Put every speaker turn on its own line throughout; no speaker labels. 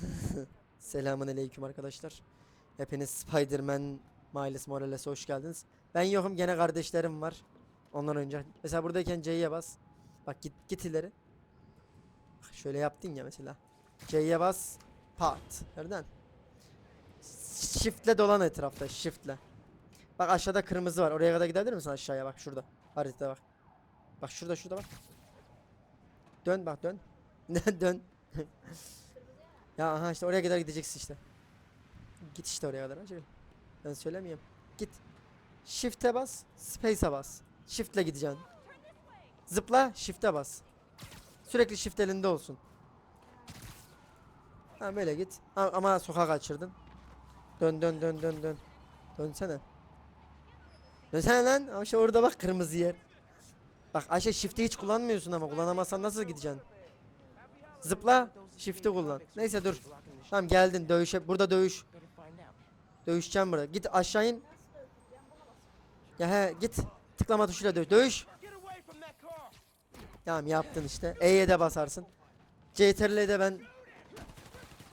Selamun aleyküm arkadaşlar. Hepiniz Spider-Man Miles Morales'e hoş geldiniz. Ben yokum gene kardeşlerim var. Onlar oynayacak. Mesela buradayken C'ye bas. Bak git git ileri. Şöyle yaptın ya mesela. C'ye bas. Pat. Nereden? Shift'le dolan etrafta. Shift'le. Bak aşağıda kırmızı var. Oraya kadar gidebilir misin aşağıya bak şurada. Haritada bak. Bak şurada şurada bak. Dön bak dön. dön. Ya aha işte oraya kadar gideceksin işte. Git işte oraya kadar. Acele. Ben söylemiyorum. Git. Shift'e bas, space'e bas. Shift'le gideceksin. Zıpla, shift'e bas. Sürekli shift elinde olsun. Ha böyle git. Ha, ama sokağa kaçırdın. Dön dön dön dön dön. Dönsene. Dönsene lan. Ama orada bak kırmızı yer. Bak Ayşe shift'i hiç kullanmıyorsun ama kullanamazsan nasıl gideceksin? Zıpla, shift'i kullan. Neyse dur. Tamam geldin dövüşe. Burada dövüş. Dövüşeceğim burada. Git aşağı in. Ya he git. Tıklama tuşuyla dövüş. Dövüş. Tamam yaptın işte. E'ye de basarsın. CTRL'e de ben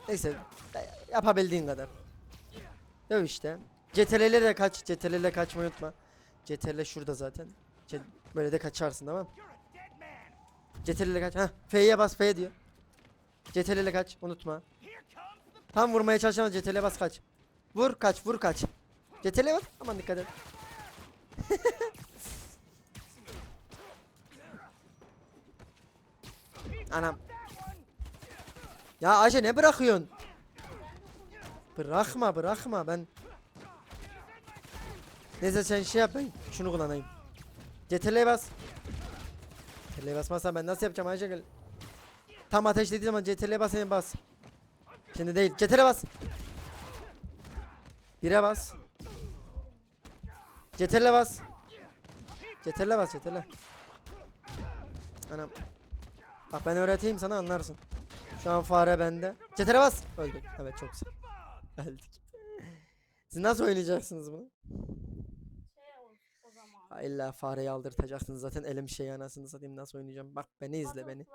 Neyse yapabildiğin kadar. Dövüş işte. CTRL'e de kaç. CTRL'e kaçmayı unutma. CTRL şurada zaten. C- Böyle de kaçarsın tamam. CTRL'e kaç. Ha F'ye bas F diyor. CTRL'e kaç unutma. Tam vurmaya çalışan CTRL'e bas kaç. Vur kaç vur kaç. CTRL'e bas aman dikkat et. Anam. Ya Ayşe ne bırakıyorsun? Bırakma bırakma ben. Neyse sen şey yap ben şunu kullanayım. CTRL'ye bas. CTRL'ye basmazsan ben nasıl yapacağım Ayşe gel. Tam ateşlediği zaman CTRL'ye bas hemen bas. Şimdi değil. CTRL'e bas. Bire bas. CTRL'e bas. CTRL'e bas CTRL'e. Anam. Bak ben öğreteyim sana anlarsın. Şu an fare bende. CTRL'e bas. Öldük. Evet çok güzel. Öldük. Siz nasıl oynayacaksınız bunu? İlla fareyi aldırtacaksınız zaten elim şey anasını satayım nasıl oynayacağım. Bak beni izle beni.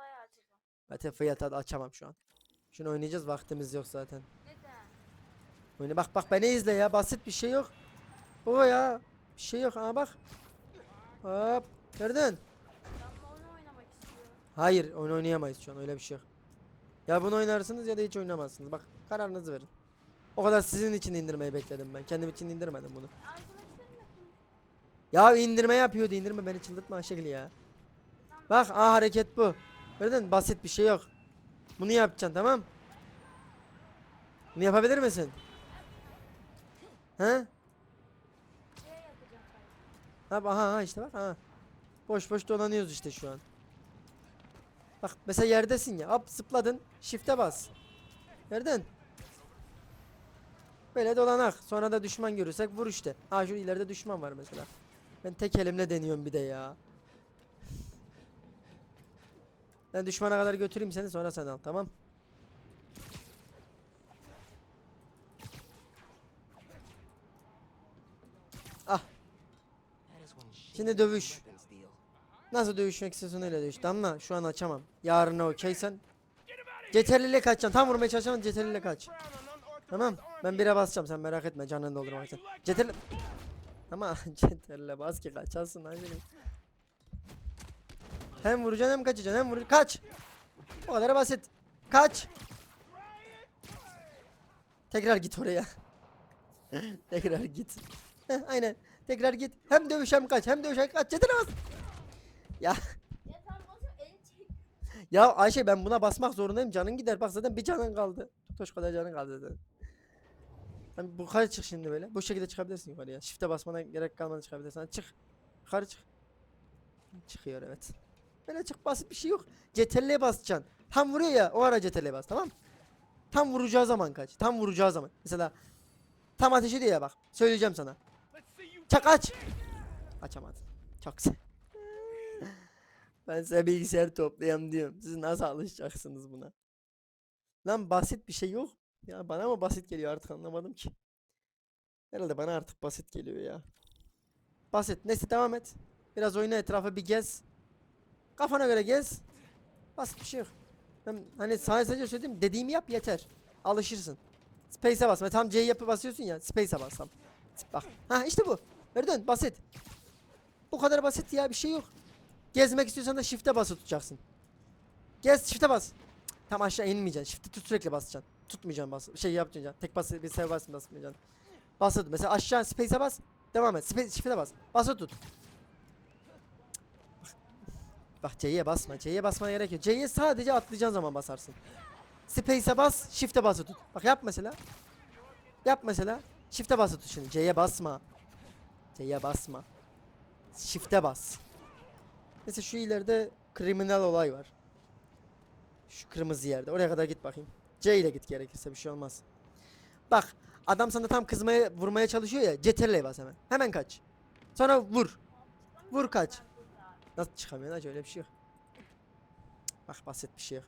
Battlefield'ı tadı açamam şu an. Şunu oynayacağız vaktimiz yok zaten.
Neden?
Oyna bak bak beni izle ya basit bir şey yok. O ya bir şey yok ha bak. Hop gördün? Hayır oyun oynayamayız şu an öyle bir şey yok. Ya bunu oynarsınız ya da hiç oynamazsınız. Bak kararınızı verin. O kadar sizin için indirmeyi bekledim ben. Kendim için indirmedim bunu. Ya indirme yapıyordu indirme beni çıldırtma şekil ya. Bak aa hareket bu. Gördün basit bir şey yok. Bunu yapacaksın tamam? Bunu yapabilir misin? He? Ha aha, aha işte bak ha. Boş boş dolanıyoruz işte şu an. Bak mesela yerdesin ya. Hop zıpladın. Shift'e bas. Gördün? Böyle dolanak. Sonra da düşman görürsek vur işte. Ha şu ileride düşman var mesela. Ben tek elimle deniyorum bir de ya. Ben düşmana kadar götüreyim seni sonra sen al tamam? Ah Şimdi dövüş. Nasıl dövüşmek istiyorsan öyle dövüş. Damla şu an açamam. Yarına okeysen. CTRL ile kaçacaksın. Tam vurmaya çalışacağım CTRL ile kaç. Tamam. Ben bire basacağım sen merak etme canını doldurmak için. CTRL Ama CTRL ile bas ki kaçarsın hadi. Hem vuracaksın hem kaçacaksın hem vuracaksın. Kaç. O kadar basit. Kaç. Tekrar git oraya. Tekrar git. Heh, aynen. Tekrar git. Hem dövüş hem kaç. Hem dövüş hem kaç. Bas. Ya
Ya
Ayşe ben buna basmak zorundayım. Canın gider. Bak zaten bir canın kaldı. Totoş kadar canın kaldı zaten. Hani bu yukarı çık şimdi böyle. Bu şekilde çıkabilirsin yukarıya. Shift'e basmana gerek kalmadan çıkabilirsin. Hadi çık. Yukarı çık. Çıkıyor evet. Böyle çık basit bir şey yok. CTRL'ye basacaksın. Tam vuruyor ya o ara CTRL'ye bas tamam Tam vuracağı zaman kaç. Tam vuracağı zaman. Mesela tam ateş ediyor ya bak. Söyleyeceğim sana. Çak aç. Açamadın. Çok güzel. Ben size bilgisayar toplayayım diyorum. Siz nasıl alışacaksınız buna? Lan basit bir şey yok. Ya bana mı basit geliyor artık anlamadım ki. Herhalde bana artık basit geliyor ya. Basit. Neyse devam et. Biraz oyna etrafı bir gez. Kafana göre gez. Basit bir şey yok. Hani sana sadece söyleyeyim dediğimi yap yeter. Alışırsın. Space'e basma. Tam C'yi yapıp basıyorsun ya. Space'e bas tam. Bak. Ha işte bu. Gördün basit. Bu kadar basit ya bir şey yok. Gezmek istiyorsan da shift'e basılı tutacaksın. Gez shift'e bas. Tam aşağı inmeyeceksin. Shift'i tut sürekli basacaksın. Tutmayacaksın bas. Şey yapacaksın. Tek bas bir sefer basmayacaksın. Tut. Mesela aşağı space'e bas. Devam et. Space shift'e bas. Basılı tut. Bak C'ye basma. C'ye basmana gerek yok. C'ye sadece atlayacağın zaman basarsın. Space'e bas, shift'e basılı tut. Bak yap mesela. Yap mesela. Shift'e basılı tut şimdi. C'ye basma. C'ye basma. Shift'e bas. Mesela şu ileride kriminal olay var. Şu kırmızı yerde. Oraya kadar git bakayım. C ile git gerekirse bir şey olmaz. Bak adam sana tam kızmaya vurmaya çalışıyor ya. CTRL'ye bas hemen. Hemen kaç. Sonra vur. Vur kaç. Nasıl çıkamıyor lan öyle bir şey yok. Bak basit bir şey yok.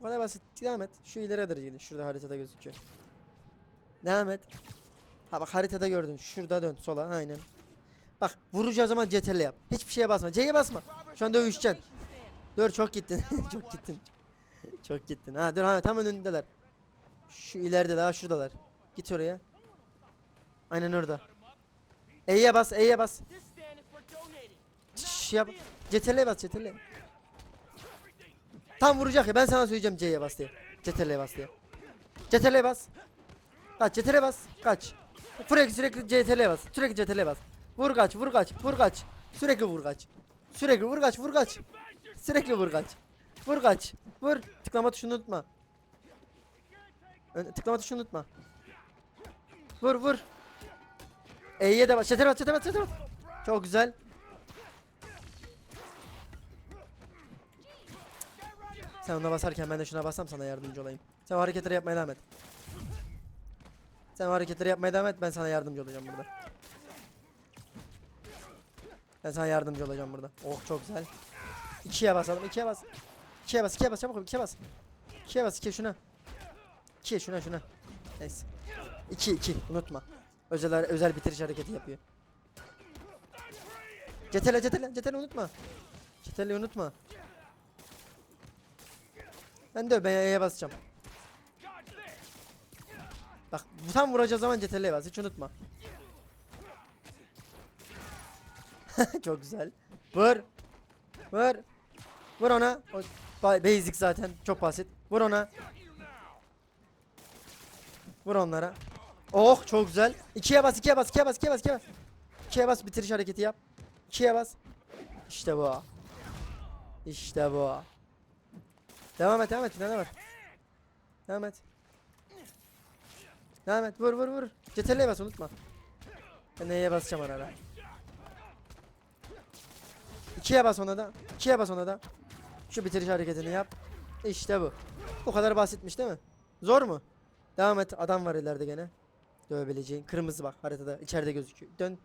Bu kadar basit. Devam et. Şu ileriye doğru gidin. Şurada haritada gözüküyor. Devam et. Ha bak haritada gördün. Şurada dön sola. Aynen. Bak vuracağı zaman CTRL yap. Hiçbir şeye basma. C'ye basma. Şu an dövüşeceksin. Dur çok gittin. çok gittin. çok gittin. Ha dur ha tam önündeler. Şu ileride daha şuradalar. Git oraya. Aynen orada. E'ye bas, E'ye bas. Şş yap. CTRL'ye bas, CTRL. Tam vuracak ya. Ben sana söyleyeceğim C'ye bas diye. CTRL'ye bas diye. CTRL'ye bas. Kaç, CTRL'ye bas. Kaç. Sürekli sürekli CTRL'ye bas. Sürekli CTRL'ye bas. Vur kaç, vur kaç, vur kaç. Sürekli vur kaç. Sürekli vur kaç, vur kaç. Sürekli vur kaç. Vur kaç. Vur. Tıklama tuşunu unutma. Tıklama tuşunu unutma. Vur vur. E'ye de bas. Çete bas, çete bas, çete bas. Çok güzel. Sen ona basarken ben de şuna bassam sana yardımcı olayım. Sen hareketleri yapmaya devam et. Sen hareketleri yapmaya devam et ben sana yardımcı olacağım burada. Ben sana yardımcı olacağım burada. Oh çok güzel. İkiye basalım, ikiye bas. İkiye bas, ikiye bas, çabuk ikiye bas. İkiye bas, ikiye şuna. İkiye şuna, şuna. Neyse. İki, iki, unutma. Özel, özel bitiriş hareketi yapıyor. Cetele, cetele, cetele unutma. Cetele unutma. Ben de ben E'ye basacağım. Bak tam vuracağı zaman CTRL'ye bas hiç unutma. Çok güzel. Vur. Vur. Vur ona. O ba- basic zaten çok basit. Vur ona. Vur onlara. Oh çok güzel. İkiye bas, ikiye bas, ikiye bas, ikiye bas, ikiye bas. İkiye bas bitiriş hareketi yap. İkiye bas. İşte bu. İşte bu. Devam et, devam et. Ne var? Devam et. Devam et. Vur vur vur. CTRL'ye bas unutma. Ben neye basacağım ara. İkiye bas ona da. İkiye bas ona da. Şu bitiriş hareketini yap. İşte bu. Bu kadar basitmiş değil mi? Zor mu? Devam et. Adam var ileride gene. Dövebileceğin. Kırmızı bak haritada. içeride gözüküyor. Dön.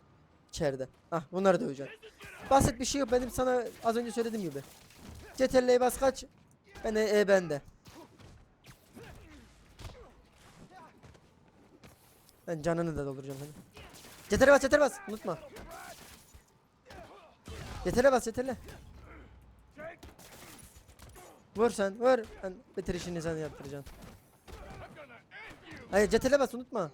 içeride. Ah bunları döveceksin. Basit bir şey yok. Benim sana az önce söylediğim gibi. CTRL'ye bas kaç. Ben de E bende. Ben canını da dolduracağım seni. CTRL bas CTRL bas. Unutma. CTRL bas CTRL. Vur sen vur. Ben bitirişini sen yaptıracaksın. Hayır CTRL bas unutma.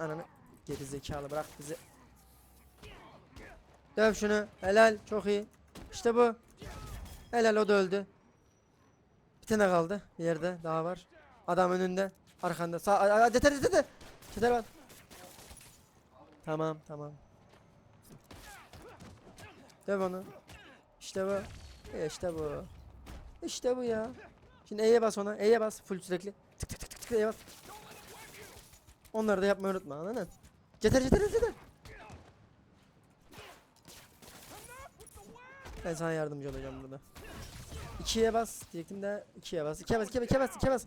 Ananı geri zekalı bırak bizi. Döv şunu. Helal. Çok iyi. İşte bu. Helal o da öldü. Bir tane kaldı. Bir yerde daha var. Adam önünde. Arkanda. Sağ. Yeter yeter yeter. Bak. Tamam tamam. Döv onu. İşte bu. E, İşte bu. İşte bu ya. Şimdi E'ye bas ona. E'ye bas. Full sürekli. Tık tık tık tık E'ye bas. Onları da yapmayı unutma. Anladın? Yeter yeter yeter. Ben sana yardımcı olacağım burada. İkiye bas diyecektim de ikiye bas. İkiye bas, ikiye bas, ikiye bas, ikiye bas.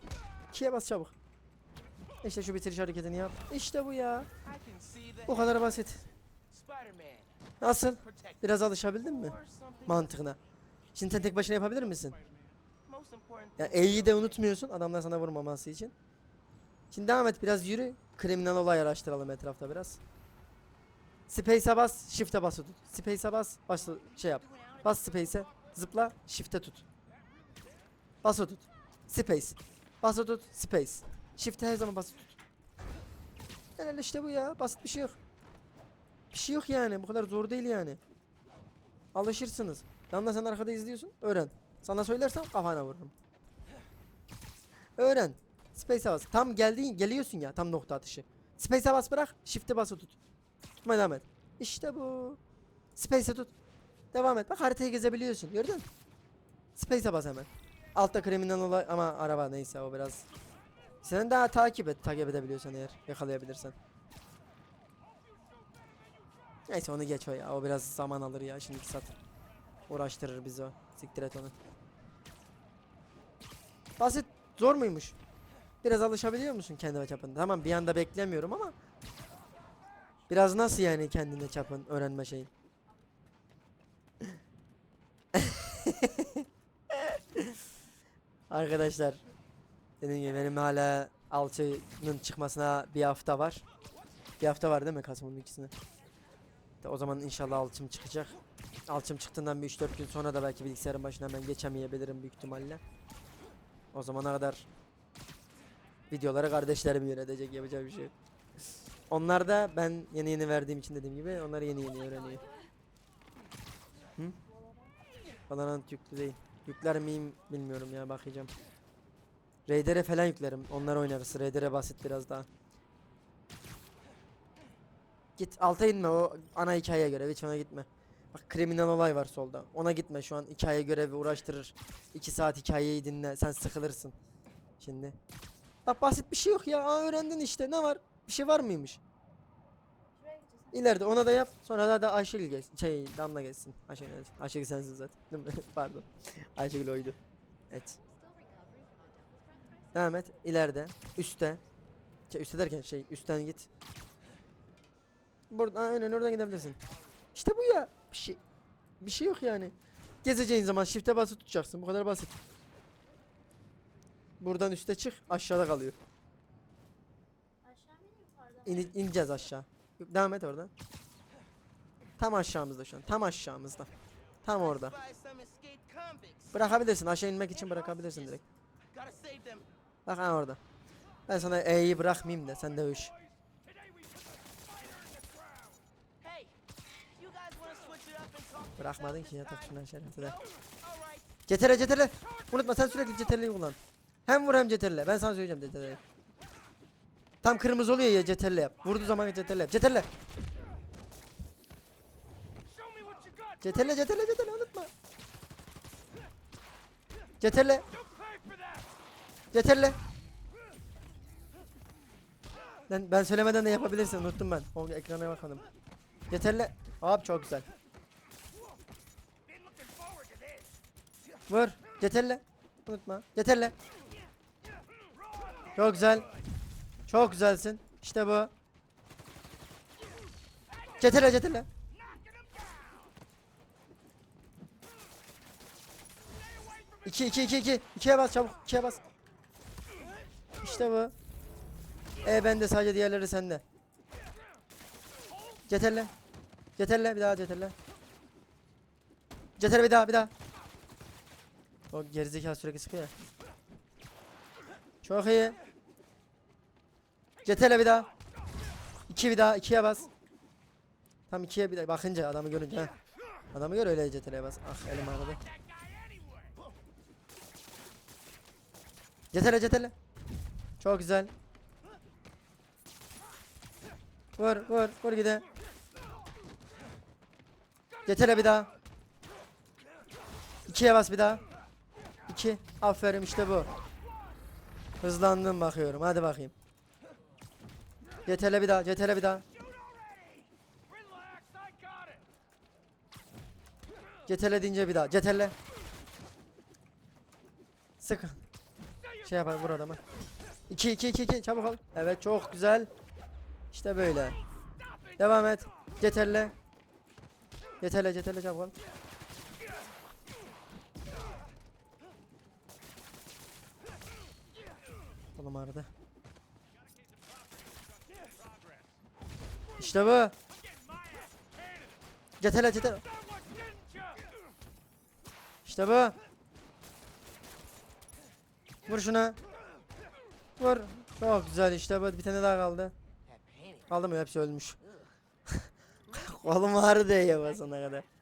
İkiye bas çabuk. İşte şu bitiriş hareketini yap. İşte bu ya. Bu kadar basit. Nasıl? Biraz alışabildin mi? Mantığına. Şimdi sen tek başına yapabilir misin? Ya E'yi de unutmuyorsun adamlar sana vurmaması için. Şimdi devam et biraz yürü. Kriminal olay araştıralım etrafta biraz. Space'e bas, shift'e bas tut. Space'e bas, başla şey yap. Bas space'e. Zıpla. Shift'e tut. Bas tut. Space. Bas tut. Space. Shift'e her zaman bas tut. Yani işte bu ya. Basit bir şey yok. Bir şey yok yani. Bu kadar zor değil yani. Alışırsınız. Damla sen arkada izliyorsun. Öğren. Sana söylersem kafana vururum. Öğren. Space'e bas. Tam geldiğin geliyorsun ya. Tam nokta atışı. Space'e bas bırak. Shift'e bas tut. Tutmaya devam et. İşte bu. Space'e tut. Devam et. Bak haritayı gezebiliyorsun. Gördün mü? Space'e bas hemen. Altta kriminal olay ama araba neyse o biraz. Sen daha takip et. Takip edebiliyorsan eğer. Yakalayabilirsen. Neyse onu geç o ya. O biraz zaman alır ya. Şimdi sat. Uğraştırır bizi o. Siktir et onu. Basit. Zor muymuş? Biraz alışabiliyor musun kendine çapın? Tamam bir anda beklemiyorum ama Biraz nasıl yani kendine çapın öğrenme şeyin? Arkadaşlar dediğim gibi benim hala alçının çıkmasına bir hafta var. Bir hafta var değil mi Kasım'ın ikisine? O zaman inşallah alçım çıkacak. Alçım çıktığından bir 3-4 gün sonra da belki bilgisayarın başına ben geçemeyebilirim büyük ihtimalle. O zamana kadar videoları kardeşlerim yönetecek yapacak bir şey. Onlar da ben yeni yeni verdiğim için dediğim gibi onlar yeni yeni öğreniyor. Hı? Valorant yüklü değil. Yükler miyim bilmiyorum ya bakacağım. Raider'e falan yüklerim. Onlar oynarız. Raider'e basit biraz daha. Git alta inme o ana hikayeye göre hiç ona gitme. Bak kriminal olay var solda. Ona gitme şu an hikaye görevi uğraştırır. 2 saat hikayeyi dinle sen sıkılırsın. Şimdi. Bak basit bir şey yok ya. Aa, öğrendin işte ne var? Bir şey var mıymış? İleride ona da yap. Sonra da, da Ayşegül gelsin. Şey Damla gelsin. Ayşegül. Ayşegül sensin zaten. Değil mi? Pardon. Ayşegül oydu. Evet. Devam et. İleride. Üste. Şey, üstte derken şey üstten git. Buradan aynen oradan gidebilirsin. İşte bu ya. Bir şey bir şey yok yani. Gezeceğin zaman shift'e basıp tutacaksın. Bu kadar basit. Buradan üste çık. Aşağıda kalıyor.
Aşağı mı yukarıda?
İn, ineceğiz aşağı. Devam et oradan. Tam aşağımızda şu an. Tam aşağımızda. Tam orada. Bırakabilirsin. Aşağı inmek için bırakabilirsin direkt. Bak ha orada. Ben sana E'yi bırakmayayım da sen de üş. Bırakmadın ki yatak şuna şerefine. Cetere cetere. Unutma sen sürekli ceterleyi kullan. Hem vur hem ceterle. Ben sana söyleyeceğim ceterleyi. Tam kırmızı oluyor ya ceterle yap. Vurduğu zaman ceterle yap. Ceterle. Ceterle ceterle ceterle unutma. Ceterle. Ceterle. Ben, ben söylemeden de yapabilirsin unuttum ben. O ekrana bakmadım. Yeterli. Abi çok güzel. Vur. Yeterli. Unutma. Yeterli. Çok güzel. Çok güzelsin. İşte bu. Ceterle ceterle. İki iki iki iki. İkiye bas çabuk. İkiye bas. İşte bu. E ben de sadece diğerleri sende. Ceterle. Ceterle bir daha ceterle. Ceterle bir daha bir daha. O gerizekalı sürekli sıkıyor ya. Çok iyi. Ceterle bir daha. İki bir daha. ikiye bas. Tam ikiye bir daha. Bakınca adamı görünce. ha. Adamı gör öyle ceterle bas. Ah elim ağrıdı. Ceterle ceterle. Çok güzel. Vur vur vur gide. Cetere bir daha. İkiye bas bir daha. İki. Aferin işte bu. Hızlandım bakıyorum. Hadi bakayım. Cetere bir daha. Cetere bir daha. Ceterle deyince bir daha. Ceterle. Sık. Şey yapar vur adamı. 2 2 2 2 çabuk ol. Evet çok güzel. İşte böyle. Devam et. Ceterle. Ceterle ceterle çabuk ol. Oğlum ağrıdı. İşte bu. Ceterle ceterle. İşte bu. Vur şuna. Vur. Çok güzel işte bu. Bir tane daha kaldı. Kaldı mı? Hepsi ölmüş. Kolum ağrı diye ya sonuna kadar.